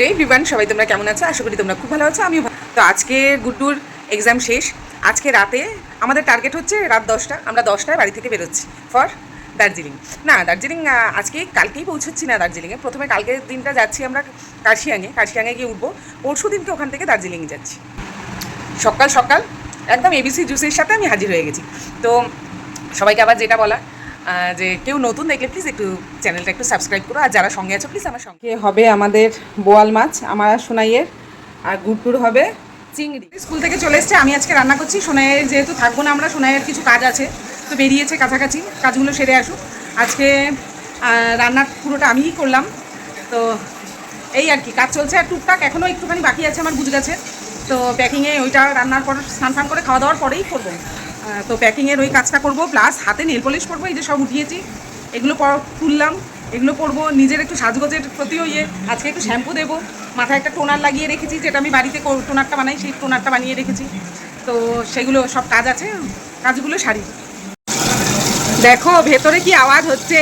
রে বিমান সবাই তোমরা কেমন আছো? আশা করি তোমরা খুব ভালো আছো ভালো। তো আজকে গুড্ডুর এক্সাম শেষ। আজকে রাতে আমাদের টার্গেট হচ্ছে রাত দশটা, আমরা দশটায় বাড়ি থেকে বেরোচ্ছি ফর দার্জিলিং। না, দার্জিলিং আজকে কালকেই পৌঁছচ্ছি না দার্জিলিংয়ে। প্রথমে কালকের দিনটা যাচ্ছি আমরা কাশিয়াঙে কাশিয়াঙে গিয়ে উঠবো। পরশু দিনকে ওখান থেকে দার্জিলিং যাচ্ছি। সকাল সকাল একদম এবিসি জুসের সাথে আমি হাজির হয়ে গেছি। তো সবাইকে আবার যেটা বলা যে কেউ নতুন দেখলে প্লিজ একটু চ্যানেলটা একটু সাবস্ক্রাইব করো। আর যারা সঙ্গে আছো প্লিজ আমার সঙ্গে হবে আমাদের বোয়াল মাছ আমার সোনাইয়ের। আর গুড়টুর হবে চিংড়ি। স্কুল থেকে চলে এসছে আমি আজকে রান্না করছি। সোনাইয়ের যেহেতু থাকব না আমরা সোনাইয়ের কিছু কাজ আছে তো বেরিয়েছে কাছাকাছি কাজগুলো সেরে আসুক। আজকে রান্নার পুরোটা আমিই করলাম। তো এই আর কি কাজ চলছে আর টুকটাক এখনও একটুখানি বাকি আছে আমার বুঝ গেছে। তো প্যাকিংয়ে ওইটা রান্নার পর স্নান ফান করে খাওয়া দাওয়ার পরেই করব। তো প্যাকিংয়ের ওই কাজটা করব প্লাস হাতে নেল পলিশ করব, এই যে সব উঠিয়েছি। এগুলো তুললাম, এগুলো করব, নিজের একটু সাজগোজের প্রতিও ইয়ে। আজকে একটু শ্যাম্পু দেবো। মাথায় একটা টোনার লাগিয়ে রেখেছি, যেটা আমি বাড়িতে টোনারটা বানাই, সেই টোনারটা বানিয়ে রেখেছি। তো সেগুলো সব কাজ আছে, কাজগুলো সারি। দেখো, ভেতরে কি আওয়াজ হচ্ছে?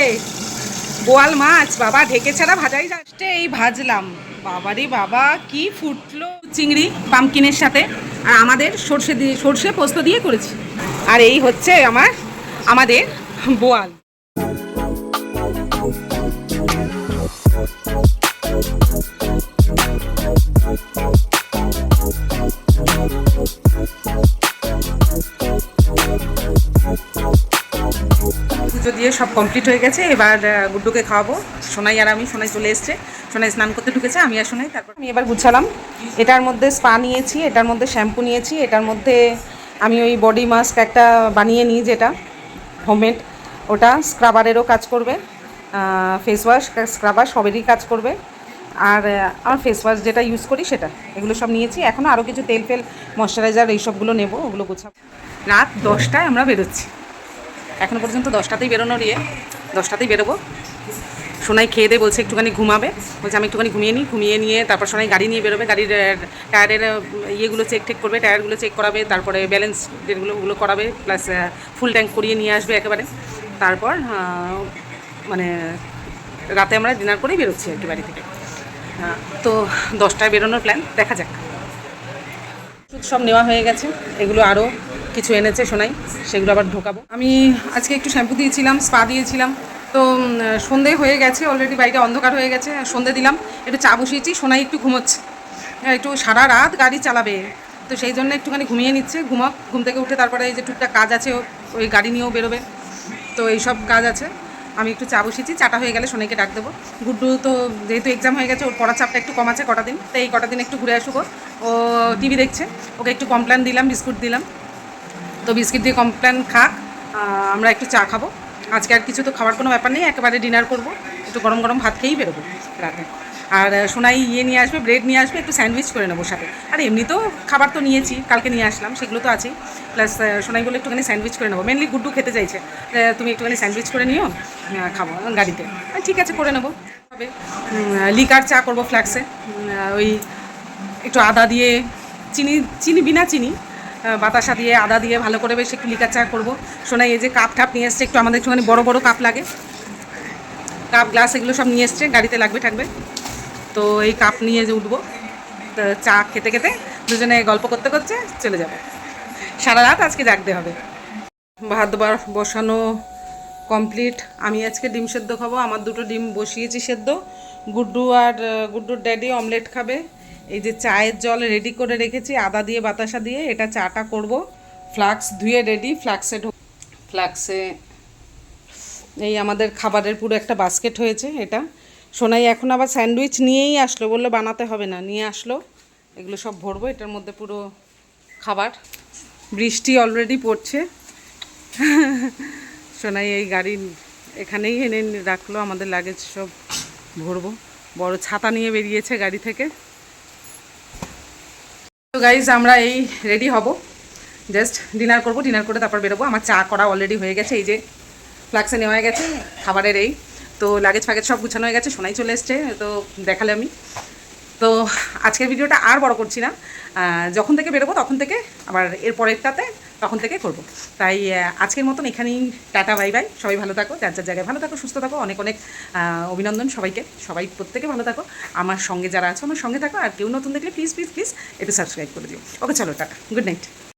বোয়াল মাছ, বাবা, ঢেকে ছাড়া ভাজাই যাচ্ছে এই ভাজলাম। বাবারে বাবা, কি ফুটলো। চিংড়ি পামকিনের সাথে, আর আমাদের সর্ষে দিয়ে সর্ষে পোস্ত দিয়ে করেছি। আর এই হচ্ছে আমার, আমাদের বোয়াল। পুজো দিয়ে সব কমপ্লিট হয়ে গেছে, এবার গুড্ডুকে খাওয়াবো। সোনাই আর আমি, সোনাই চলে এসছে। সোনাই স্নান করতে ঢুকেছে, আমি আর সোনাই, তারপর আমি এবার গুছালাম। এটার মধ্যে স্পা নিয়েছি, এটার মধ্যে শ্যাম্পু নিয়েছি, এটার মধ্যে আমি ওই বডি মাস্ক একটা বানিয়ে নিই যেটা হোমমেড ওটা স্ক্রাবারেরও কাজ করবে ফেস ওয়াশ স্ক্রাবার সবেরই কাজ করবে। আর আমার ফেস ওয়াশ যেটা ইউজ করি সেটা, এগুলো সব নিয়েছি। এখনও আরও কিছু তেল ফেল ময়শ্চারাইজার এইসবগুলো নেব, ওগুলো গুছাবো। রাত দশটায় আমরা বেরোচ্ছি। এখনও পর্যন্ত দশটাতেই বেরোনোর ইয়ে দশটাতেই বেরোবো। সোনাই খেয়ে দিয়ে বলছে, একটুখানি ঘুমাবে। বলছে, আমি একটুখানি ঘুমিয়ে নিই। ঘুমিয়ে নিয়ে তারপর সোনাই গাড়ি নিয়ে বেরোবে। গাড়ির টায়ারের ইয়েগুলো চেক টেক করবে, টায়ারগুলো চেক করাবে, তারপরে ব্যালেন্স যেগুলো, ওগুলো করাবে প্লাস ফুল ট্যাঙ্ক করিয়ে নিয়ে আসবে একেবারে। তারপর মানে রাতে আমরা ডিনার করেই বেরোচ্ছি আর কি বাড়ি থেকে। তো দশটায় বেরোনোর প্ল্যান দেখা যাক। ওষুধ সব নেওয়া হয়ে গেছে, এগুলো আরও কিছু এনেছে শোনাই সেগুলো আবার ঢোকাবো। আমি আজকে একটু শ্যাম্পু দিয়েছিলাম স্পা দিয়েছিলাম। তো সন্ধে হয়ে গেছে অলরেডি বাড়িটা অন্ধকার হয়ে গেছে সন্ধে দিলাম একটু চা বসিয়েছি সোনাই একটু ঘুমোচ্ছে। হ্যাঁ, একটু সারা রাত গাড়ি চালাবে তো সেই জন্য একটুখানি ঘুমিয়ে নিচ্ছে ঘুমাক ঘুম থেকে উঠে তারপরে এই যে টুকটাক কাজ আছে ওই গাড়ি নিয়েও বেরোবে তো এইসব কাজ আছে আমি একটু চা বসিয়েছি চাটা হয়ে গেলে সোনাইকে ডাক দেবো। গুড্ডু তো যেহেতু এক্সাম হয়ে গেছে ওর পড়ার চাপটা একটু কম আছে কটা দিন তো এই কটা দিন একটু ঘুরে আসুক ও। ও টিভি দেখছে ওকে একটু কমপ্ল্যান দিলাম বিস্কুট দিলাম তো বিস্কিট দিয়ে কমপ্ল্যান খাক আমরা একটু চা খাব। আজকে আর কিছু তো খাওয়ার কোনো ব্যাপার নেই, একেবারে ডিনার করব। একটু গরম গরম ভাত খেয়েই বেরোবো রাতে। আর সোনাই ইয়ে নিয়ে আসবে ব্রেড নিয়ে আসবে, একটু স্যান্ডউইচ করে নেব সাথে। আর এমনিতেও খাবার তো নিয়েছি, কালকে নিয়ে আসলাম, সেগুলো তো আছেই। প্লাস সোনাই বলে একটুখানি স্যান্ডউইচ করে নেব। মেনলি গুড্ডু খেতে চাইছে। তুমি একটুখানি স্যান্ডউইচ করে নিও খাব গাড়িতে। ঠিক আছে, করে নেব। হবে লিকার চা করব ফ্ল্যাক্সে ওই একটু আদা দিয়ে, চিনি চিনি, বিনা চিনি বাতাসা দিয়ে, আদা দিয়ে ভালো করে বেশ একটু লিকার চা করব। শোনাই এই যে কাপ টাপ নিয়ে এসছে, একটু আমাদের একটুখানি বড় বড় কাপ লাগে। কাপ, গ্লাস এগুলো সব নিয়ে এসছে, গাড়িতে লাগবে থাকবে। তো এই কাপ নিয়ে যে উঠবো চা খেতে খেতে দুজনে গল্প করতে করতে চলে যাবে। সারা রাত আজকে জাগতে হবে। ভাত বসানো কমপ্লিট। আমি আজকে ডিম সেদ্ধ খাব, আমার দুটো ডিম বসিয়েছি সেদ্ধ। গুড্ডু আর, গুড্ডুর ড্যাডি অমলেট খাবে। এই যে চায়ের জল রেডি করে রেখেছি, আদা দিয়ে, বাতাসা দিয়ে, এটা চাটা করব। ফ্লাক্স ধুয়ে রেডি ফ্লাক্সে ঢো ফ্লাক্সে এই আমাদের খাবারের পুরো একটা বাস্কেট হয়েছে এটা। সোনাই এখন আবার স্যান্ডউইচ নিয়েই আসলো, বলল বানাতে হবে না, নিয়ে আসলো। এগুলো সব ভরবো, এটার মধ্যে পুরো খাবার। বৃষ্টি অলরেডি পড়ছে। সোনাই এই গাড়ি এখানেই এনে রাখল, আমাদের লাগেজ সব ভরবো। বড় ছাতা নিয়ে বেরিয়েছে গাড়ি থেকে। গাইজ আমরা এই রেডি হব। জাস্ট ডিনার করব ডিনার করে তারপর বেরোবো। আমার চা করা অলরেডি হয়ে গেছে, এই যে ফ্লাক্সে নেওয়া হয়ে গেছে, খাবারের এই। তো লাগেজ ফাগেজ সব গুছানো হয়ে গেছে, সোনাই চলে এসছে, তো দেখালে আমি। তো আজকের ভিডিওটা আর বড় করছি না। যখন থেকে বেরোবো তখন থেকে আবার এর পরেরটাতে তখন থেকে করব। তাই আজকের মতন এখানেই টাটা, বাই বাই। সবাই ভালো থাকো, যার যার জায়গায় ভালো থাকো, সুস্থ থাকো। অনেক অনেক অভিনন্দন সবাইকে। সবাই প্রত্যেকে ভালো থাকো। আমার সঙ্গে যারা আছো, আমার সঙ্গে থাকো। আর কেউ নতুন দেখলে প্লিজ প্লিজ প্লিজ এটা সাবস্ক্রাইব করে দিও। ওকে চলো, টাটা। Good night